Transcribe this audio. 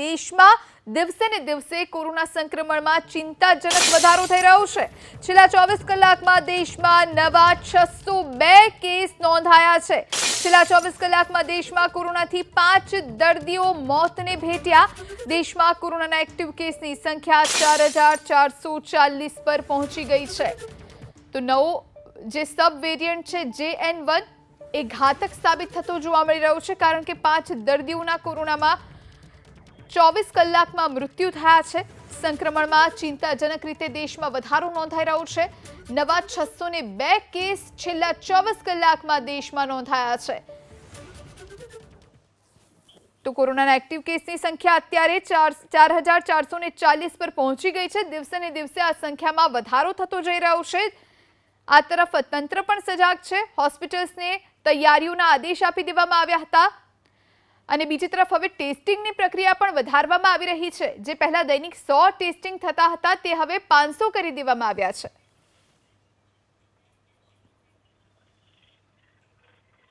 દેશમાં દિવસે ને દિવસે કોરોના સંક્રમણમાં ચિંતાજનક વધારો થઈ રહ્યો છે. છેલ્લા ચોવીસ કલાકમાં દેશમાં નવા છસો બે કેસ નોંધાયા છે. છેલ્લા ચોવીસ કલાકમાં દેશમાં કોરોનાથી પાંચ દર્દીઓ મોતને ભેટ્યા. દેશમાં કોરોનાના એક્ટિવ કેસની સંખ્યા ચાર હજાર ચારસો ચાલીસ પર પહોંચી ગઈ છે. તો નવો જે સબ વેરિયન્ટ છે, જે એન વન, એ ઘાતક સાબિત થતો જોવા મળી રહ્યો છે, કારણ કે પાંચ દર્દીઓના કોરોનામાં ચોવીસ કલાકમાં મૃત્યુ થયા છે. સંક્રમણમાં ચિંતાજનક રીતે દેશમાં વધારો નોંધાઈ રહ્યો છે. નવા છસો બે કેસ છેલ્લા ચોવીસ કલાકમાં દેશમાં નોંધાયા છે. તો કોરોનાના એક્ટિવ કેસની સંખ્યા અત્યારે ચાર હજાર ચારસો ચાલીસ પર પહોંચી ગઈ છે. દિવસે દિવસે આ સંખ્યામાં વધારો થતો જઈ રહ્યો છે. આ તરફ તંત્ર પણ સજાગ છે. હોસ્પિટલ્સને તૈયારીઓના આદેશ આપી દેવામાં આવ્યા હતા. અને બીજી તરફ હવે ટેસ્ટિંગની પ્રક્રિયા પણ વધારવામાં આવી રહી છે. જે પહેલા દૈનિક સો ટેસ્ટિંગ થતા હતા, તે હવે પાંચસો કરી દેવામાં આવ્યા છે.